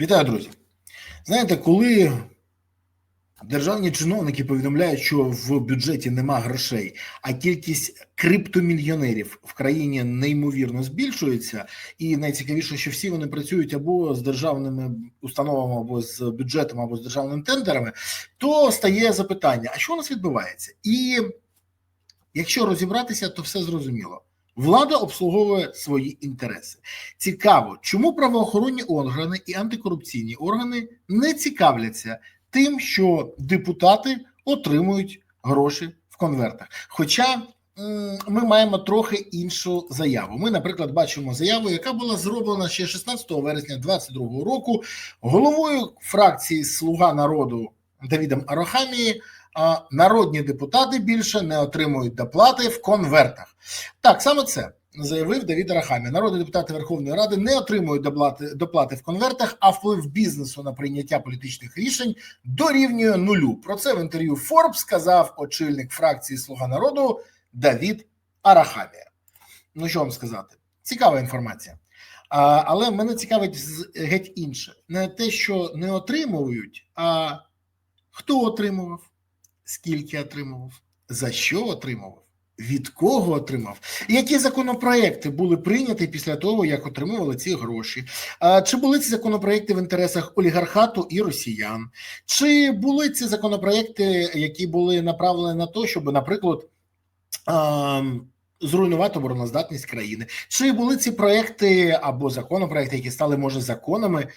Вітаю, друзі. Знаєте, коли державні чиновники повідомляють, що в бюджеті нема грошей, а кількість криптомільйонерів в країні неймовірно збільшується, і найцікавіше, що всі вони працюють або з державними установами, або з бюджетом, або з державними тендерами, то стає запитання: а що у нас відбувається? І якщо розібратися, то все зрозуміло. Влада обслуговує свої інтереси. Цікаво, чому правоохоронні органи і антикорупційні органи не цікавляться тим, що депутати отримують гроші в конвертах. Хоча ми маємо трохи іншу заяву. Ми, наприклад, бачимо заяву, яка була зроблена ще 16 вересня 2022 року головою фракції Слуга народу Давідом Арахамії. Народні депутати більше не отримують доплати в конвертах. Так, саме це заявив Давід Арахамі. Народні депутати Верховної Ради не отримують доплати, доплати в конвертах, а вплив бізнесу на прийняття політичних рішень дорівнює нулю. Про це в інтерв'ю Forbes сказав очільник фракції Слуга народу Давід Арахамія. Ну що вам сказати? Цікава інформація. А, але мене цікавить геть інше: не те, що не отримують, а хто отримував, скільки отримував, за що отримував, від кого отримав, які законопроекти були прийняті після того, як отримували ці гроші? Чи були ці законопроекти в інтересах олігархату і росіян? Чи були ці законопроекти, які були направлені на те, щоб, наприклад, зруйнувати обороноздатність країни? Чи були ці проекти або законопроекти, які стали може законами,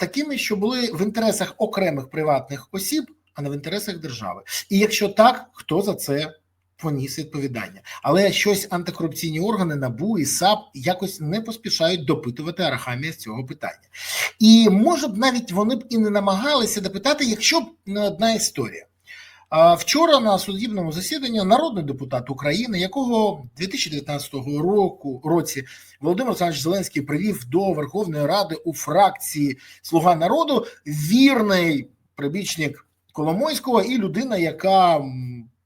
такими, що були в інтересах окремих приватних осіб, а не в інтересах держави? І якщо так, хто за це поніс відповідання? Але щось антикорупційні органи НАБУ і САП якось не поспішають допитувати Арахамія з цього питання. І може б навіть вони б і не намагалися допитати, якщо б не одна історія. Вчора на суддівному засіданні народний депутат України, якого 2019 року році Володимир Олександрович Зеленський привів до Верховної Ради у фракції Слуга народу, вірний прибічник Коломойського і людина, яка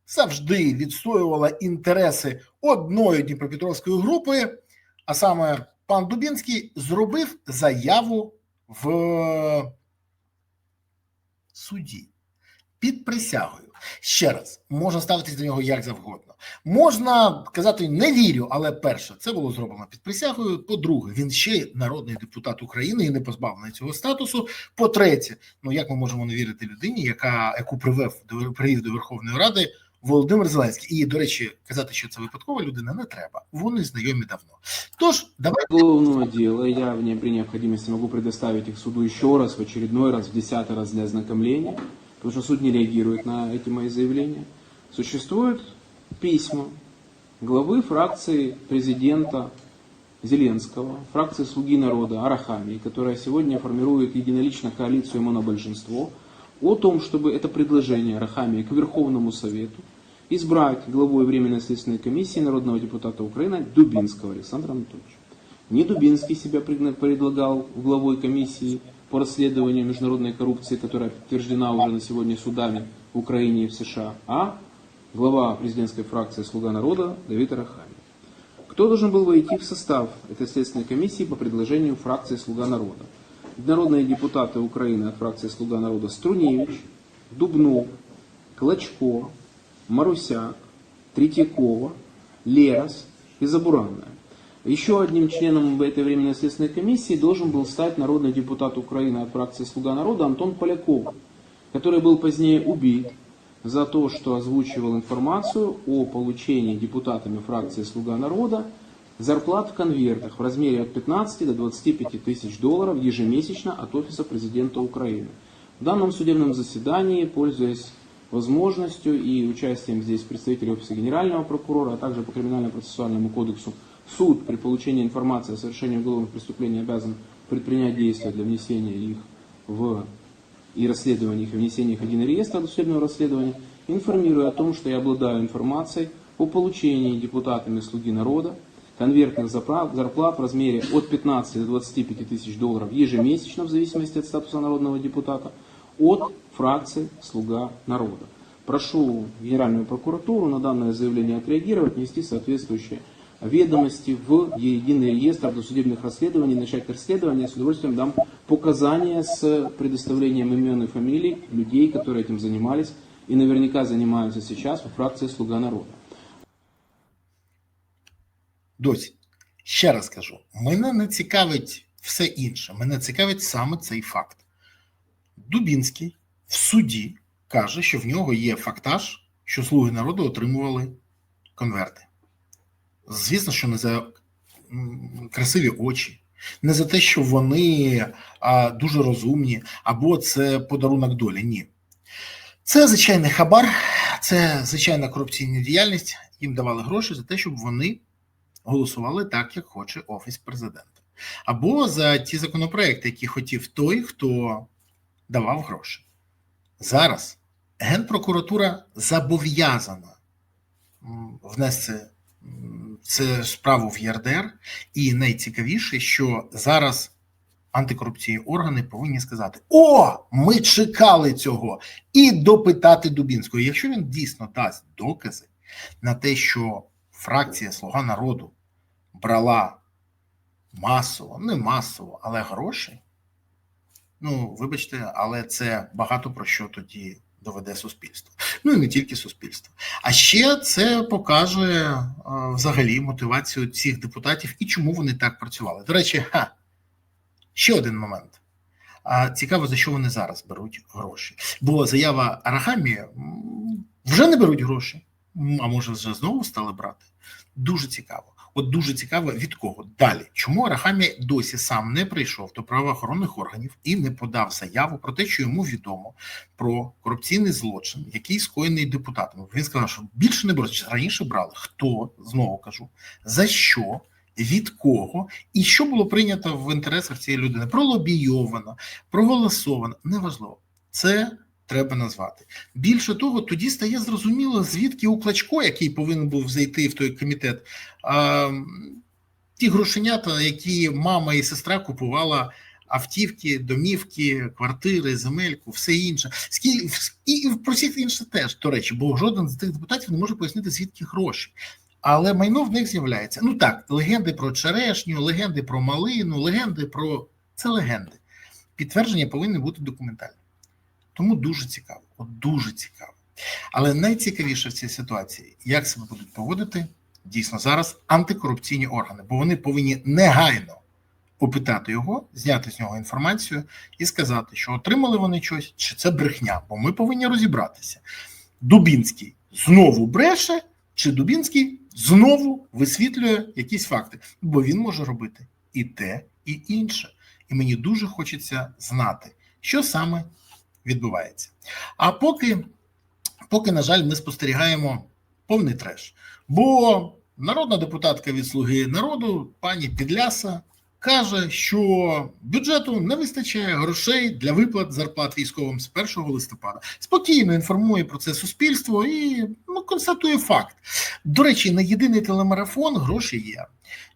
завжди відстоювала інтереси одної Дніпропетровської групи, а саме пан Дубінський, зробив заяву в суді під присягою. Ще раз, можна ставитись до нього як завгодно. Можна казати не вірю, але перше, це було зроблено під присягою. По-друге, він ще народний депутат України і не позбавлений цього статусу. По-третє, ну як ми можемо не вірити людині, яка яку привев до привів до Верховної Ради Володимир Зеленський. І до речі, казати, що це випадкова людина, не треба. Вони знайомі давно. Тож давайте уголовного дела. Я в ней при необходимости могу предоставить их суду еще раз, в очередной раз, в десятый раз для ознакомления, потому что суд не реагирует на эти мои заявления. Существуют письма главы фракции президента Зеленского, фракции «Слуги народа» Арахамии, которая сегодня формирует единолично коалицию монобольшинство, о том, чтобы это предложение Арахамии к Верховному Совету избрать главой Временной следственной комиссии народного депутата Украины Дубинского Александра Анатольевича. Не Дубинский себя предлагал главой комиссии по расследованию международной коррупции, которая подтверждена уже на сегодня судами в Украине и в США, а глава президентской фракции «Слуга народа» Давид Арахамий. Кто должен был войти в состав этой следственной комиссии по предложению фракции «Слуга народа»? Народные депутаты Украины от фракции «Слуга народа» Струневич, Дубнов, Клочко, Марусяк, Третьякова, Лерос и Забуранная. Еще одним членом этой временной следственной комиссии должен был стать народный депутат Украины от фракции «Слуга народа» Антон Поляков, который был позднее убит за то, что озвучивал информацию о получении депутатами фракции «Слуга народа» зарплат в конвертах в размере от 15 до 25 тысяч долларов ежемесячно от Офиса президента Украины. В данном судебном заседании, пользуясь возможностью и участием здесь представителей Офиса Генерального прокурора, а также по Криминально-процессуальному кодексу, суд при получении информации о совершении уголовных преступлений обязан предпринять действия для внесения их в и расследования их, и внесения их в единый реестр досудебного расследования, информирую о том, что я обладаю информацией о получении депутатами «Слуги народа» конвертных зарплат в размере от 15 до 25 тысяч долларов ежемесячно, в зависимости от статуса народного депутата, от фракции «Слуга народа». Прошу Генеральную прокуратуру на данное заявление отреагировать, внести соответствующие ведомости в единый реестр досудебных расследований, начать расследование. С удовольствием дам показания с предоставлением имен и фамилий людей, которые этим занимались и наверняка занимаются сейчас во фракции «Слуга народа». Досі, ще раз кажу, мене не цікавить все інше. Мене цікавить саме цей факт. Дубінський в суді каже, що в нього є фактаж, що слуги народу отримували конверти. Звісно, що не за красиві очі, не за те, що вони а, дуже розумні, або це подарунок долі. Ні. Це звичайний хабар, це звичайна корупційна діяльність. Їм давали гроші за те, щоб вони голосували так, як хоче офіс президента, або за ті законопроекти, які хотів той, хто давав гроші. Зараз Генпрокуратура зобов'язана внести цю справу в ЄРДР, і найцікавіше, що зараз антикорупційні органи повинні сказати: О, ми чекали цього, і допитати Дубінського. Якщо він дійсно дасть докази на те, що фракція Слуга народу брала масово, не масово, але гроші. Ну, вибачте, але це багато про що тоді доведе суспільство. Ну і не тільки суспільство. А ще це покаже е, взагалі мотивацію цих депутатів і чому вони так працювали. До речі, ха, ще один момент. Цікаво, за що вони зараз беруть гроші. Бо заява Арахамі вже не беруть гроші. А може, вже знову стали брати? Дуже цікаво. От дуже цікаво від кого далі. Чому Арахамі досі сам не прийшов до правоохоронних органів і не подав заяву про те, що йому відомо про корупційний злочин, який скоєний депутатом. Він сказав, що більше не беруть. раніше брали. Хто знову кажу, за що, від кого і що було прийнято в інтересах цієї людини? Пролобійовано, проголосовано. Неважливо. Це треба назвати. Більше того, тоді стає зрозуміло, звідки у Клачко, який повинен був зайти в той комітет, ті грошенята, які мама і сестра купувала автівки, домівки, квартири, земельку, все інше. Скільки і про всіх інших теж, до речі, бо жоден з тих депутатів не може пояснити, звідки гроші. Але майно в них з'являється. Ну так, легенди про черешню, легенди про малину, легенди про це легенди. Підтвердження повинні бути документальні. Тому дуже цікаво, от дуже цікаво. Але найцікавіше в цій ситуації, як себе будуть поводити дійсно зараз антикорупційні органи, бо вони повинні негайно опитати його, зняти з нього інформацію і сказати, що отримали вони щось, чи це брехня, бо ми повинні розібратися. Дубінський знову бреше, чи Дубінський знову висвітлює якісь факти, бо він може робити і те, і інше. І мені дуже хочеться знати, що саме відбувається. А поки, поки, на жаль, ми спостерігаємо повний треш. Бо народна депутатка від Слуги народу, пані Підляса, каже, що бюджету не вистачає грошей для виплат зарплат військовим з 1 листопада. Спокійно інформує про це суспільство і ну, констатує факт. До речі, на єдиний телемарафон гроші є.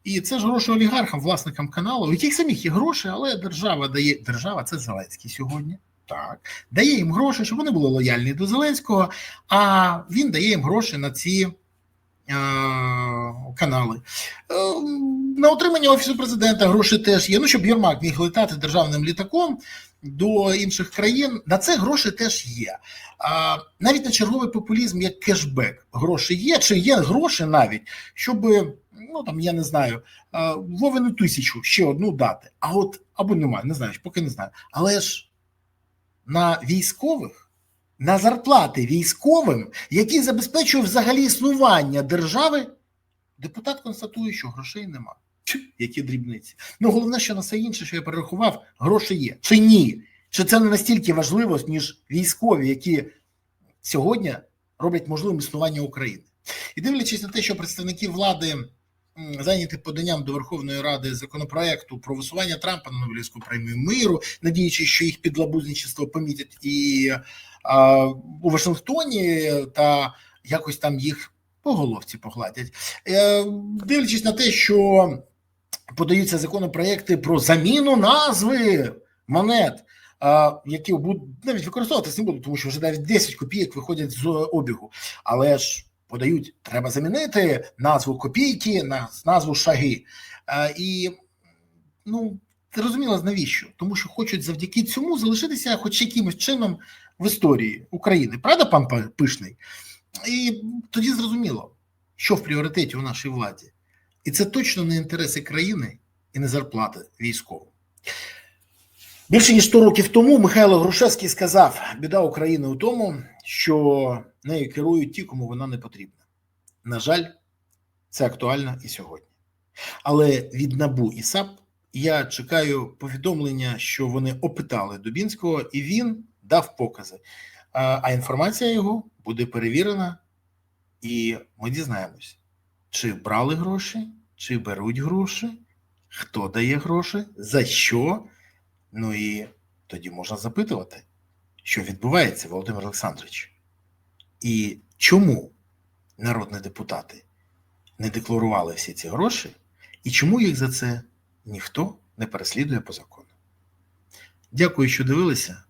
І це ж гроші олігархам, власникам каналу, у яких самих є гроші, але держава дає держава, це Зеленський сьогодні. Так, дає їм гроші, щоб вони були лояльні до Зеленського, а він дає їм гроші на ці е, канали. Е, на отримання офісу президента гроші теж є. Ну, щоб Єрмак міг летати державним літаком до інших країн. На це гроші теж є. Навіть на черговий популізм, як кешбек, гроші є, чи є гроші навіть, щоб, ну там я не знаю, е, Вовину тисячу ще одну дати. А от або немає, не знаю, поки не знаю. Але ж на військових, на зарплати військовим, які забезпечують взагалі існування держави, депутат констатує, що грошей нема. Які дрібниці. Ну головне, що на все інше, що я перерахував, гроші є. Чи ні? Чи це не настільки важливо, ніж військові, які сьогодні роблять можливим існування України? І дивлячись на те, що представники влади зайняті поданням до Верховної Ради законопроекту про висування Трампа на Нобелівську премію миру, надіючись, що їх підлабузничество помітять і а, у Вашингтоні та якось там їх по головці погладять. Е, дивлячись на те, що подаються законопроекти про заміну назви монет, які будуть навіть використовуватися не будуть, тому що вже навіть 10 копійок виходять з обігу. Але ж подають, треба замінити назву копійки на назву шаги. Е, і ну, зрозуміло, навіщо? Тому що хочуть завдяки цьому залишитися хоч якимось чином в історії України. Правда, пан Пишний? І тоді зрозуміло, що в пріоритеті у нашій владі. І це точно не інтереси країни і не зарплати військовим. Більше ніж 100 років тому Михайло Грушевський сказав: біда України у тому, що нею керують ті, кому вона не потрібна. На жаль, це актуально і сьогодні. Але від НАБУ і САП я чекаю повідомлення, що вони опитали Дубінського, і він дав покази. А інформація його буде перевірена, і ми дізнаємось, чи брали гроші, чи беруть гроші, хто дає гроші, за що. Ну і тоді можна запитувати, що відбувається, Володимир Олександрович, і чому народні депутати не декларували всі ці гроші, і чому їх за це ніхто не переслідує по закону. Дякую, що дивилися.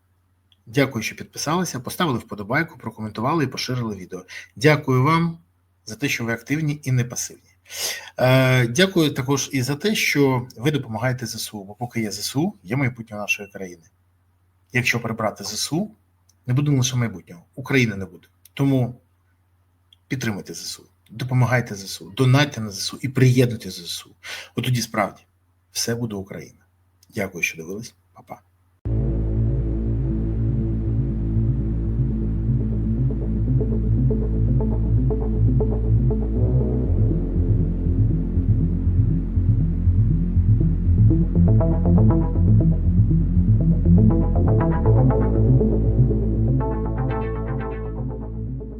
Дякую, що підписалися, поставили вподобайку, прокоментували і поширили відео. Дякую вам за те, що ви активні і не пасивні. Е, дякую також і за те, що ви допомагаєте ЗСУ, бо поки є ЗСУ, є майбутнє нашої країни. Якщо прибрати ЗСУ, не буде лише майбутнього, України не буде. Тому підтримуйте ЗСУ, допомагайте ЗСУ, донайте на ЗСУ і приєднуйте ЗСУ. От тоді справді все буде Україна. Дякую, що дивились, Па-па.